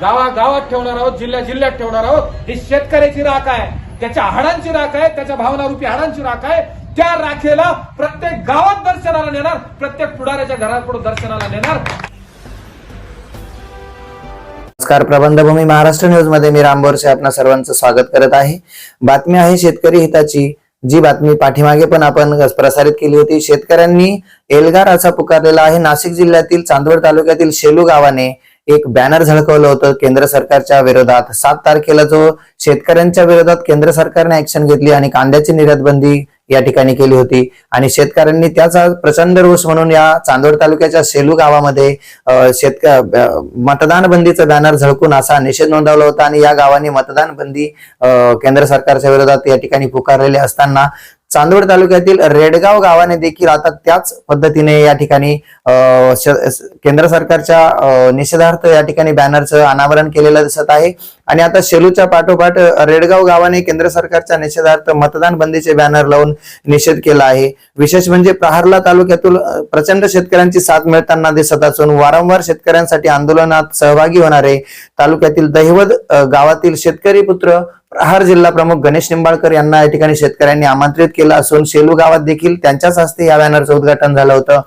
गावा गावात ठेवणार आहोत जिल्ह्या जिल्ह्यात ठेवणार आहोत. ही शेतकऱ्याची राख आहे. त्याच्या हाडांची राख आहे त्याच्या भावनारूपी हाडांची राख आहे. त्या राखेला प्रत्येक गावात दर्शनाला नेणार प्रत्येक पुढाऱ्याच्या घरापुढे दर्शनाला नेणार. नमस्कार प्रबंधभूमी महाराष्ट्र न्यूजमध्ये मी राम बोरसे आपणा सर्वांचं स्वागत करत आहे. बातमी आहे शेतकरी हिताची जी बातमी पाठीमागे पण आपण प्रसारित केली होती. शेतकऱ्यांनी एल्गार असा पुकारलेला आहे. नाशिक जिल्ह्यातील चांदवड तालुक्यातील शेलू गावाने एक बॅनर झळकवलं होतं केंद्र सरकारच्या विरोधात. सात तारखेला जो शेतकऱ्यांच्या विरोधात केंद्र सरकारने ऍक्शन घेतली आणि कांद्याची निर्यात बंदी या ठिकाणी केली होती. आणि शेतकऱ्यांनी त्याचा प्रचंड रोष म्हणून या चांदोड तालुक्याच्या सेलू गावामध्ये अं, शेतक मतदान बंदीचा बॅनर झळकून असा निषेध नोंदवला होता. आणि या गावाने मतदान बंदी अं, केंद्र सरकारच्या विरोधात या ठिकाणी पुकारलेले असताना चांदवड तालुक्यातील रेडगाव गावाने देखील आता त्याच पद्धतीने या ठिकाणी केंद्र सरकारच्या निषेधार्थ या ठिकाणी बॅनरचं अनावरण केलेलं दिसत आहे. आणि आता शेलूच्या पाठोपाठ रेडगाव गावाने केंद्र सरकारच्या निषेधार्थ मतदान बंदीचे बॅनर लावून निषेध केला आहे. विशेष म्हणजे प्रहारला तालुक्यातून प्रचंड शेतकऱ्यांची साथ मिळताना दिसत असून वारंवार शेतकऱ्यांसाठी आंदोलनात सहभागी होणारे तालुक्यातील दहिवद गावातील शेतकरी पुत्र प्रहार जिल्हा प्रमुख गणेश निंबाळकर यांना या ठिकाणी शेतकऱ्यांनी आमंत्रित केलं असून सेलू गावात देखील त्यांच्याच हस्ते या बॅनरचं उद्घाटन झालं होतं.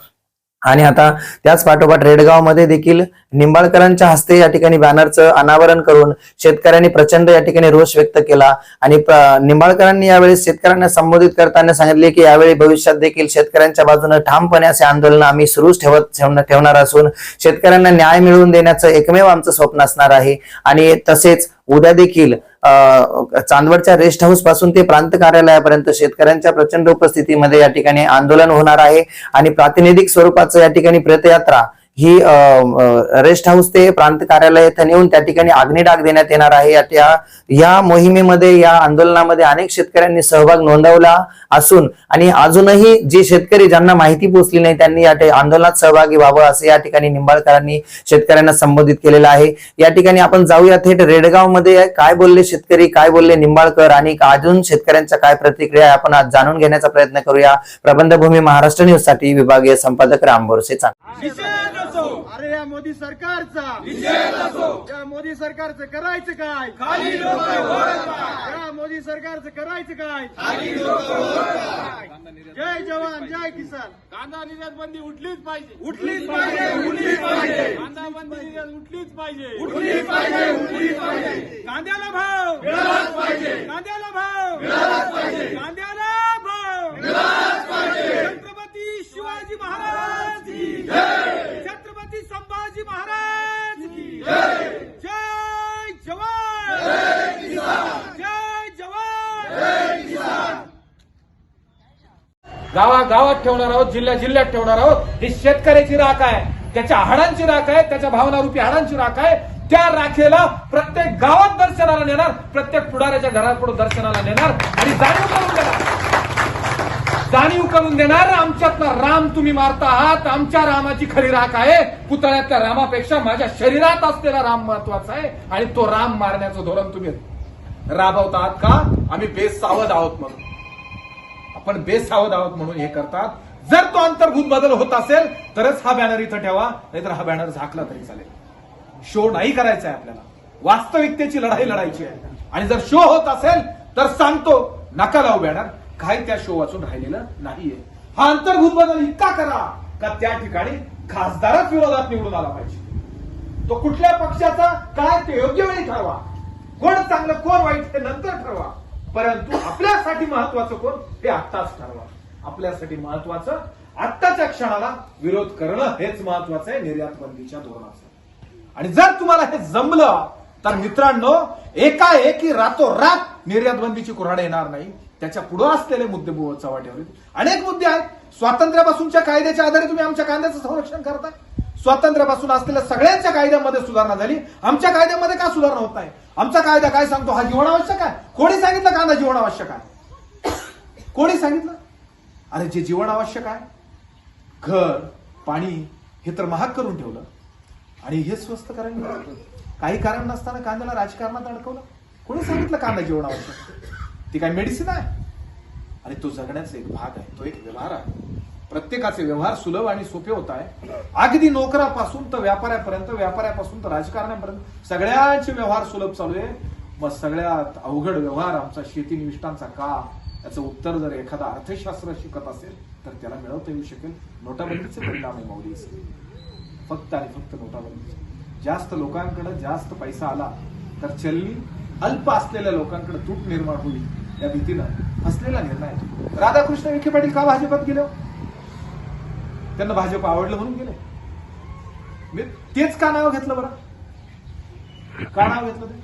आणि आता त्याच पाठोपाठ रेडगावमध्ये देखील निंबाळकरांच्या हस्ते या ठिकाणी बॅनरचं अनावरण करून शेतकऱ्यांनी प्रचंड या ठिकाणी रोष व्यक्त केला. आणि निंबाळकरांनी यावेळी शेतकऱ्यांना संबोधित करताना सांगितले की यावेळी भविष्यात देखील शेतकऱ्यांच्या बाजूने ठामपणे असे आंदोलन आम्ही सुरूच ठेवत ठेवणार असून शेतकऱ्यांना न्याय मिळवून देण्याचं एकमेव आमचं स्वप्न असणार आहे. आणि तसेच उद्या देखील चांदवडच्या रेस्ट हाऊसपासून ते प्रांत कार्यालयापर्यंत शेतकऱ्यांच्या प्रचंड उपस्थितीमध्ये या ठिकाणी आंदोलन होणार आहे. आणि प्रातिनिधिक स्वरूपाचं या ठिकाणी प्रथयात्रा ही रेस्ट हाऊस ते प्रांत कार्यालय येथे नेऊन त्या ठिकाणी अग्निडाग देण्यात येणार आहे. या- या मोहिमेमध्ये या आंदोलनामध्ये अनेक शेतकऱ्यांनी सहभाग नोंदवला असून आणि अजूनही जे शेतकरी ज्यांना माहिती पोहोचली नाही त्यांनी या आंदोलनात सहभागी व्हावं असं या ठिकाणी निंबाळकरांनी शेतकऱ्यांना संबोधित केलेलं आहे. या ठिकाणी आपण जाऊया थेट रेडगावमध्ये काय बोलले शेतकरी काय बोलले निंबाळकर आणि अजून शेतकऱ्यांच्या काय प्रतिक्रिया आहे आपण आज जाणून घेण्याचा प्रयत्न करूया. प्रबंधभूमी महाराष्ट्र न्यूजसाठी विभागीय संपादक राम बोरसे चांगले अरे या मोदी सरकारचा. या मोदी सरकारचं करायचं काय? खाली या मोदी सरकारचं करायचं काय? खाली जय जवान जय किसान. कांदा निर्यात बंदी उठलीच पाहिजे. उठलीच पाहिजे उठलीच पाहिजे. कांदा बंदी निर्यात उठलीच पाहिजे. उठलीच पाहिजे उठलीच पाहिजे. कांद्याला भाव. पाहिजे. कांद्याला भाव मिळालाच पाहिजे कांद्याला भाव मिळालाच पाहिजे छत्रपती शिवाजी महाराज की छत्रपती संभाजी महाराज की जय जवान जय जवान गावा गावात ठेवणार आहोत जिल्ह्या जिल्ह्यात ठेवणार आहोत. ही शेतकऱ्याची राख आहे. त्याच्या हाडांची राख आहे त्याच्या भावनारूपी हाडांची राख आहे. त्या राखेला प्रत्येक गावात दर्शनाला नेणार प्रत्येक पुढाऱ्याच्या घरापुढे दर्शनाला नेणार आणि जाणीव करून देणार. जाणीव करून देणार आमच्यातला राम तुम्ही मारता आहात. आमच्या रामाची खरी राख आहे. पुतळ्यातल्या रामापेक्षा माझ्या शरीरात असलेला राम महत्त्वाचा आहे. आणि तो राम मारण्याचं धोरण तुम्ही राबवत आहात का? आम्ही बेसावध आहोत म्हणून. आपण बेसावध आहोत म्हणून हे करतात. जर तो अंतर्भूत बदल होत असेल तरच हा बॅनर इथं ठेवा नाहीतर हा बॅनर झाकला तरी चालेल. शो नाही करायचा आहे आपल्याला. वास्तविकतेची लढाई लढायची आहे. आणि जर शो होत असेल तर सांगतो नका लावू बॅनर काही त्या शो वाचून राहिलेलं नाहीये. हा अंतर्भूत बदल इतका करा का त्या ठिकाणी खासदारच विरोधात निवडून आला पाहिजे. तो कुठल्या पक्षाचा काय ते योग्य वेळी ठरवा. कोण चांगलं कोण वाईट हे नंतर ठरवा. परंतु आपल्यासाठी महत्वाचं कोण? हे आत्ताच ठरवा. आपल्यासाठी महत्वाचं आत्ताच्या क्षणाला विरोध करणं हेच महत्वाचं आहे निर्यात बंदीच्या धोरणाचं. आणि जर तुम्हाला हे जमलं तर मित्रांनो एकाएकी रातोरात निर्यात बंदीची कुऱ्हाड येणार नाही. त्याच्या पुढे असलेले मुद्दे चव्हाट्यावर अनेक मुद्दे आहेत. स्वातंत्र्यापासूनच्या कायद्याच्या आधारे तुम्ही आमच्या कांद्याचं संरक्षण करता स्वातंत्र्यापासून असलेल्या सगळ्यांच्या कायद्यामध्ये सुधारणा झाली. आमच्या कायद्यामध्ये का सुधारणा होत नाही? आमचा कायदा काय सांगतो? हा जीवनावश्यक आहे. कोणी सांगितलं कांदा जीवनावश्यक आहे? कोणी सांगितलं? अरे जे जीवनावश्यक आहे घर पाणी हे तर महाग करून ठेवलं. आणि हे स्वस्त करायला काही कारण नसताना कांद्याला राजकारणात अडकवलं. कोणी सांगितलं कांदा जीवनावश्यक ती काय मेडिसिन आहे? आणि तो जगण्याचा एक भाग आहे तो एक व्यवहार आहे. प्रत्येकाचे व्यवहार सुलभ आणि सोपे होत आहे. अगदी नोकरापासून तर व्यापाऱ्यापर्यंत व्यापाऱ्यापासून तर राजकारण्यापर्यंत सगळ्यांचे व्यवहार सुलभ चालू आहे. मग सगळ्यात अवघड व्यवहार आमचा शेती निविष्ठांचा का? याचं उत्तर जर एखादा अर्थशास्त्र शिकत असेल तर त्याला मिळवता येऊ शकेल. नोटाबंदीचे परिणाम आहे माऊली फक्त आणि फक्त नोटाबंदीचे. जास्त लोकांकडे जास्त पैसा आला तर चलनी अल्प असलेल्या लोकांकडे तूट निर्माण होईल. या भीतीनं फसलेला निर्णय राधाकृष्ण विखे पाटील का भाजपात गेलो? त्यांना भाजप आवडलं म्हणून गेले. मी तेच का नाव घेतलं बरं? का नाव घेतलं ते?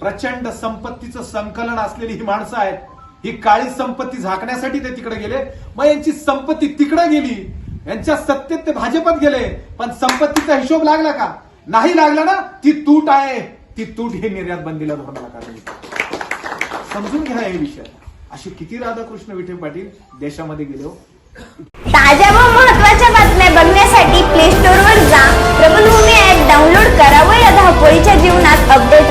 प्रचंड संपत्तीचं संकलन असलेली ही माणसं आहेत. ही काळी संपत्ती झाकण्यासाठी ते तिकडे गेले. मग यांची संपत्ती तिकडे गेली. यांच्या सत्तेत ते भाजपात गेले. पण संपत्तीचा हिशोब लागला का? नाही लागला ना? ती तूट आहे. ती तूट हे निर्यात बंदीला धोरणाला कारण समजून घ्या हे विषय. असे किती राधाकृष्ण विखे पाटील देशामध्ये गेलो हो. ताज्या बघण्यासाठी प्ले स्टोअर वर जा. प्रबलभूमी ऍप डाउनलोड करा व या धावपळीच्या जीवनात अपडेट